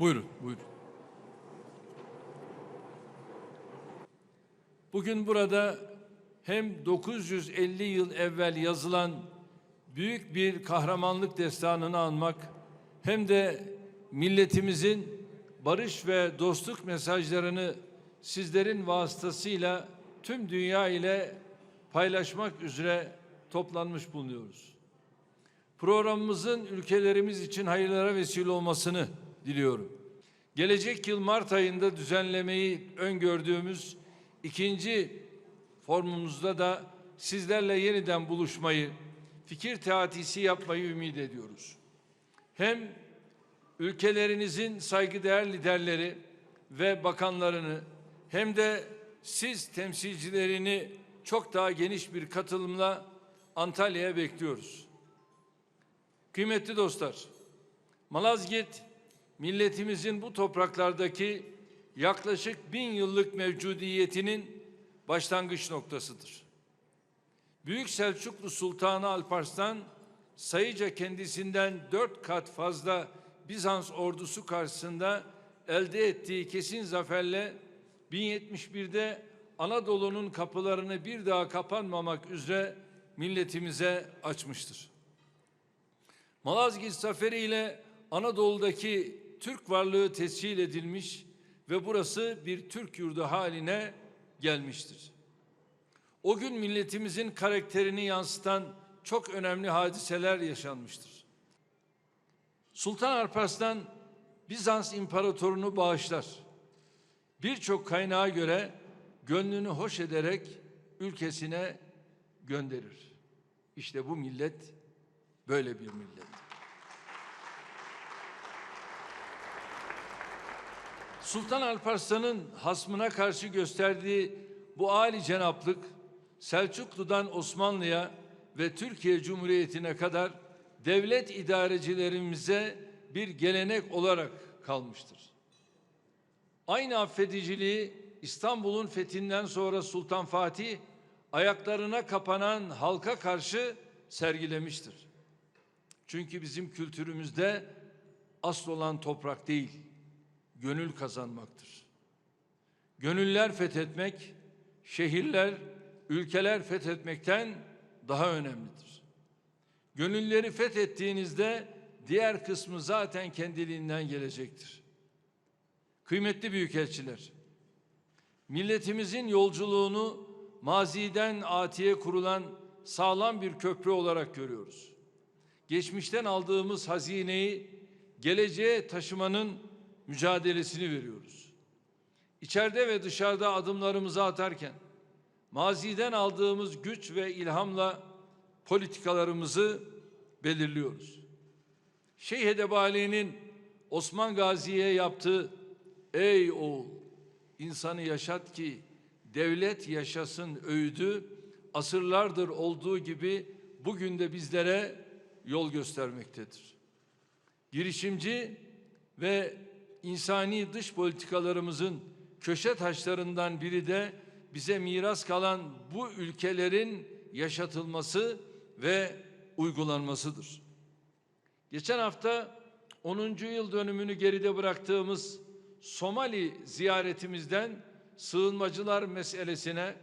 Buyurun, buyurun. Bugün burada hem 950 yıl evvel yazılan büyük bir kahramanlık destanını anmak hem de milletimizin barış ve dostluk mesajlarını sizlerin vasıtasıyla tüm dünya ile paylaşmak üzere toplanmış bulunuyoruz. Programımızın ülkelerimiz için hayırlara vesile olmasını diliyorum. Gelecek yıl Mart ayında düzenlemeyi öngördüğümüz ikinci formumuzda da sizlerle yeniden buluşmayı, fikir teatisi yapmayı ümit ediyoruz. Hem ülkelerinizin saygıdeğer liderleri ve bakanlarını hem de siz temsilcilerini çok daha geniş bir katılımla Antalya'ya bekliyoruz. Kıymetli dostlar, Malazgirt milletimizin bu topraklardaki yaklaşık bin yıllık mevcudiyetinin başlangıç noktasıdır. Büyük Selçuklu Sultanı Alparslan sayıca kendisinden dört kat fazla Bizans ordusu karşısında elde ettiği kesin zaferle 1071'de Anadolu'nun kapılarını bir daha kapanmamak üzere milletimize açmıştır. Malazgirt Zaferi ile Anadolu'daki Türk varlığı tescil edilmiş ve burası bir Türk yurdu haline gelmiştir. O gün milletimizin karakterini yansıtan çok önemli hadiseler yaşanmıştır. Sultan Alparslan Bizans imparatorunu bağışlar. Birçok kaynağa göre gönlünü hoş ederek ülkesine gönderir. İşte bu millet böyle bir millet. Sultan Alparslan'ın hasmına karşı gösterdiği bu âli cenaplık Selçuklu'dan Osmanlı'ya ve Türkiye Cumhuriyeti'ne kadar devlet idarecilerimize bir gelenek olarak kalmıştır. Aynı affediciliği İstanbul'un fethinden sonra Sultan Fatih ayaklarına kapanan halka karşı sergilemiştir. Çünkü bizim kültürümüzde asıl olan toprak değil, gönül kazanmaktır. Gönüller fethetmek, şehirler, ülkeler fethetmekten daha önemlidir. Gönülleri fethettiğinizde diğer kısmı zaten kendiliğinden gelecektir. Kıymetli büyükelçiler, milletimizin yolculuğunu maziden atiye kurulan sağlam bir köprü olarak görüyoruz. Geçmişten aldığımız hazineyi geleceğe taşımanın mücadelesini veriyoruz. İçeride ve dışarıda adımlarımızı atarken maziden aldığımız güç ve ilhamla politikalarımızı belirliyoruz. Şeyh Edebali'nin Osman Gazi'ye yaptığı ey oğul insanı yaşat ki devlet yaşasın öğüdü asırlardır olduğu gibi bugün de bizlere yol göstermektedir. Girişimci ve insani dış politikalarımızın köşe taşlarından biri de bize miras kalan bu ülkelerin yaşatılması ve uygulanmasıdır. Geçen hafta 10. yıl dönümünü geride bıraktığımız Somali ziyaretimizden sığınmacılar meselesine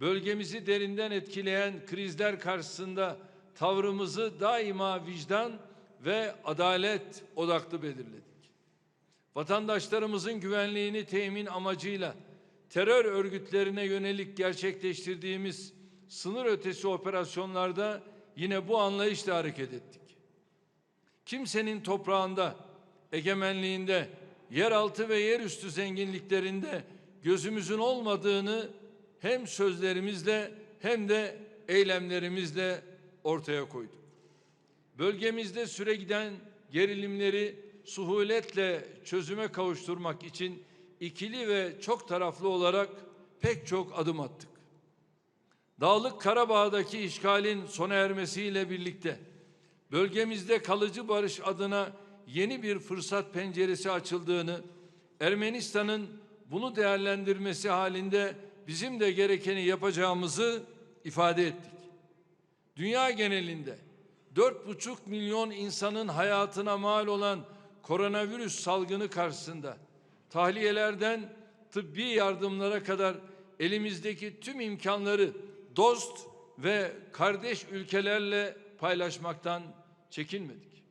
bölgemizi derinden etkileyen krizler karşısında tavrımızı daima vicdan ve adalet odaklı belirledik. Vatandaşlarımızın güvenliğini temin amacıyla terör örgütlerine yönelik gerçekleştirdiğimiz sınır ötesi operasyonlarda yine bu anlayışla hareket ettik. Kimsenin toprağında, egemenliğinde, yeraltı ve yerüstü zenginliklerinde gözümüzün olmadığını hem sözlerimizle hem de eylemlerimizle ortaya koyduk. Bölgemizde süre giden gerilimleri suhuletle çözüme kavuşturmak için ikili ve çok taraflı olarak pek çok adım attık. Dağlık Karabağ'daki işgalin sona ermesiyle birlikte bölgemizde kalıcı barış adına yeni bir fırsat penceresi açıldığını, Ermenistan'ın bunu değerlendirmesi halinde bizim de gerekeni yapacağımızı ifade ettik. Dünya genelinde dört buçuk milyon insanın hayatına mal olan koronavirüs salgını karşısında tahliyelerden tıbbi yardımlara kadar elimizdeki tüm imkanları dost ve kardeş ülkelerle paylaşmaktan çekinmedik.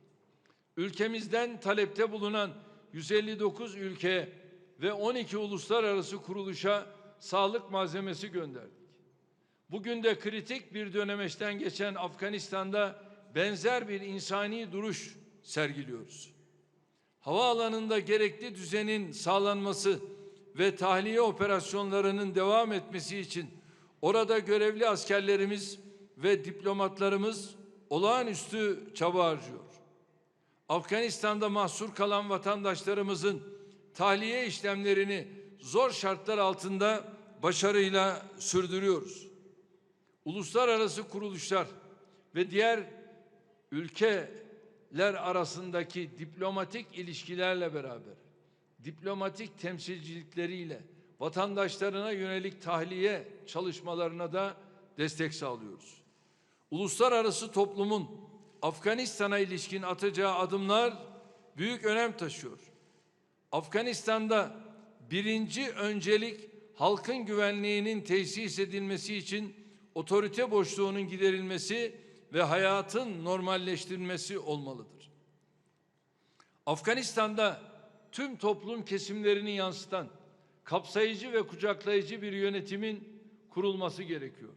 Ülkemizden talepte bulunan 159 ülkeye ve 12 uluslararası kuruluşa sağlık malzemesi gönderdik. Bugün de kritik bir dönemeçten geçen Afganistan'da benzer bir insani duruş sergiliyoruz. Havaalanında gerekli düzenin sağlanması ve tahliye operasyonlarının devam etmesi için orada görevli askerlerimiz ve diplomatlarımız olağanüstü çaba harcıyor. Afganistan'da mahsur kalan vatandaşlarımızın tahliye işlemlerini zor şartlar altında başarıyla sürdürüyoruz. Uluslararası kuruluşlar ve diğer ülkeler arasındaki diplomatik ilişkilerle beraber diplomatik temsilcilikleriyle vatandaşlarına yönelik tahliye çalışmalarına da destek sağlıyoruz. Uluslararası toplumun Afganistan'a ilişkin atacağı adımlar büyük önem taşıyor. Afganistan'da birinci öncelik halkın güvenliğinin tesis edilmesi için otorite boşluğunun giderilmesi ve hayatın normalleştirilmesi olmalıdır. Afganistan'da tüm toplum kesimlerini yansıtan kapsayıcı ve kucaklayıcı bir yönetimin kurulması gerekiyor.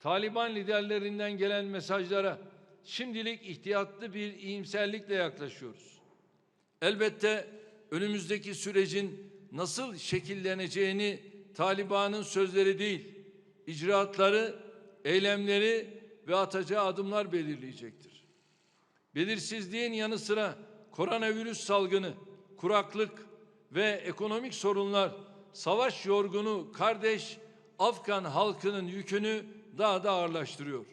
Taliban liderlerinden gelen mesajlara şimdilik ihtiyatlı bir iyimserlikle yaklaşıyoruz. Elbette önümüzdeki sürecin nasıl şekilleneceğini Taliban'ın sözleri değil, icraatları, eylemleri ve atacağı adımlar belirleyecektir. Belirsizliğin yanı sıra koronavirüs salgını, kuraklık ve ekonomik sorunlar savaş yorgunu kardeş Afgan halkının yükünü daha da ağırlaştırıyor.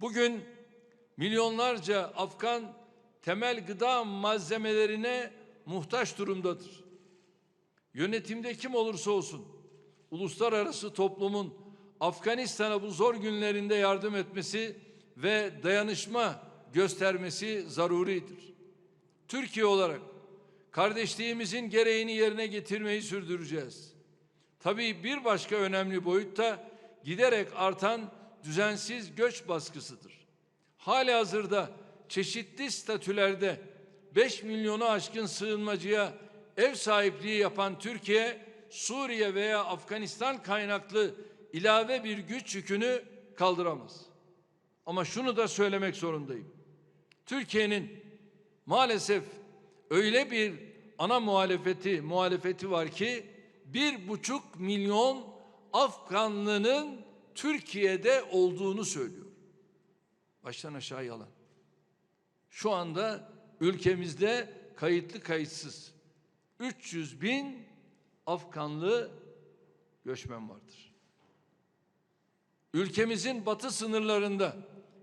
Bugün milyonlarca Afgan temel gıda malzemelerine muhtaç durumdadır. Yönetimde kim olursa olsun uluslararası toplumun Afganistan'a bu zor günlerinde yardım etmesi ve dayanışma göstermesi zaruridir. Türkiye olarak kardeşliğimizin gereğini yerine getirmeyi sürdüreceğiz. Tabii bir başka önemli boyut da giderek artan düzensiz göç baskısıdır. Hali hazırda çeşitli statülerde 5 milyonu aşkın sığınmacıya ev sahipliği yapan Türkiye, Suriye veya Afganistan kaynaklı ilave bir güç yükünü kaldıramaz. Ama şunu da söylemek zorundayım. Türkiye'nin maalesef öyle bir ana muhalefeti muhalefeti var ki bir buçuk milyon Afganlının Türkiye'de olduğunu söylüyor. Baştan aşağı yalan. Şu anda ülkemizde kayıtlı kayıtsız 300 bin Afganlı göçmen vardır. Ülkemizin batı sınırlarında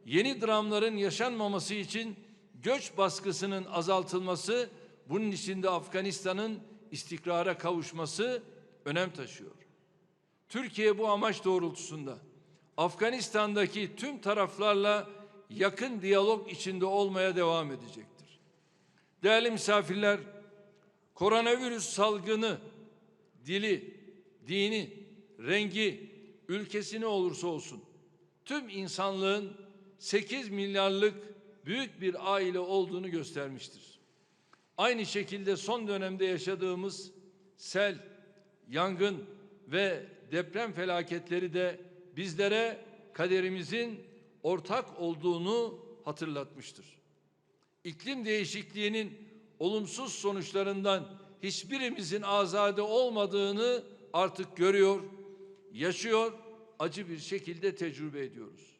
yeni dramların yaşanmaması için göç baskısının azaltılması, bunun içinde Afganistan'ın istikrara kavuşması önem taşıyor. Türkiye bu amaç doğrultusunda Afganistan'daki tüm taraflarla yakın diyalog içinde olmaya devam edecektir. Değerli misafirler, koronavirüs salgını dili, dini, rengi, ülkesi ne olursa olsun tüm insanlığın 8 milyarlık büyük bir aile olduğunu göstermiştir. Aynı şekilde son dönemde yaşadığımız sel, yangın ve deprem felaketleri de bizlere kaderimizin ortak olduğunu hatırlatmıştır. İklim değişikliğinin olumsuz sonuçlarından hiçbirimizin azade olmadığını artık görüyor, yaşıyor, acı bir şekilde tecrübe ediyoruz.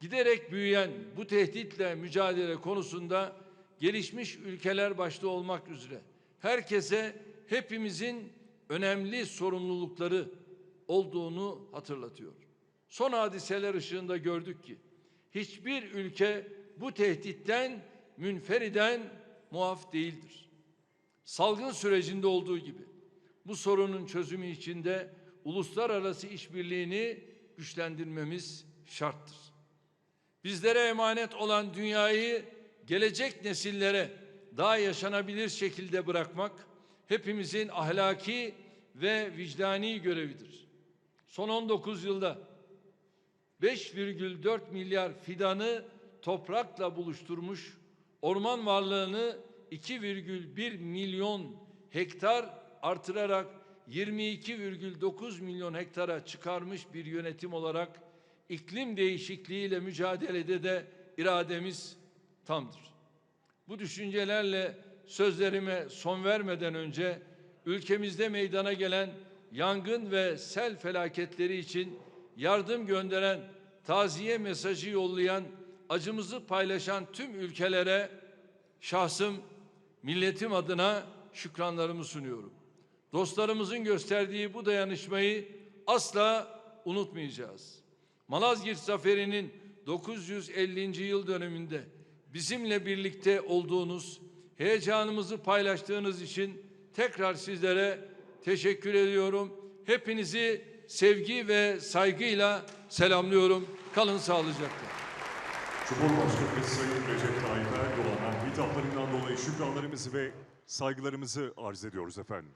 Giderek büyüyen bu tehditle mücadele konusunda gelişmiş ülkeler başta olmak üzere herkese hepimizin önemli sorumlulukları olduğunu hatırlatıyor. Son hadiseler ışığında gördük ki hiçbir ülke bu tehditten münferiden muaf değildir. Salgın sürecinde olduğu gibi bu sorunun çözümü içinde uluslararası işbirliğini güçlendirmemiz şarttır. Bizlere emanet olan dünyayı gelecek nesillere daha yaşanabilir şekilde bırakmak hepimizin ahlaki ve vicdani görevidir. Son 19 yılda 5,4 milyar fidanı toprakla buluşturmuş, orman varlığını 2,1 milyon hektar artırarak 22,9 milyon hektara çıkarmış bir yönetim olarak iklim değişikliğiyle mücadelede de irademiz tamdır. Bu düşüncelerle sözlerime son vermeden önce ülkemizde meydana gelen yangın ve sel felaketleri için yardım gönderen, taziye mesajı yollayan, acımızı paylaşan tüm ülkelere şahsım, milletim adına şükranlarımı sunuyorum. Dostlarımızın gösterdiği bu dayanışmayı asla unutmayacağız. Malazgirt Zaferi'nin 950. yıl dönümünde bizimle birlikte olduğunuz, heyecanımızı paylaştığınız için tekrar sizlere teşekkür ediyorum. Hepinizi sevgi ve saygıyla selamlıyorum. Kalın sağlıcakla. Cumhurbaşkanı Sayın Recep Tayyip Erdoğan'a hitaplarından dolayı şükranlarımızı ve saygılarımızı arz ediyoruz efendim.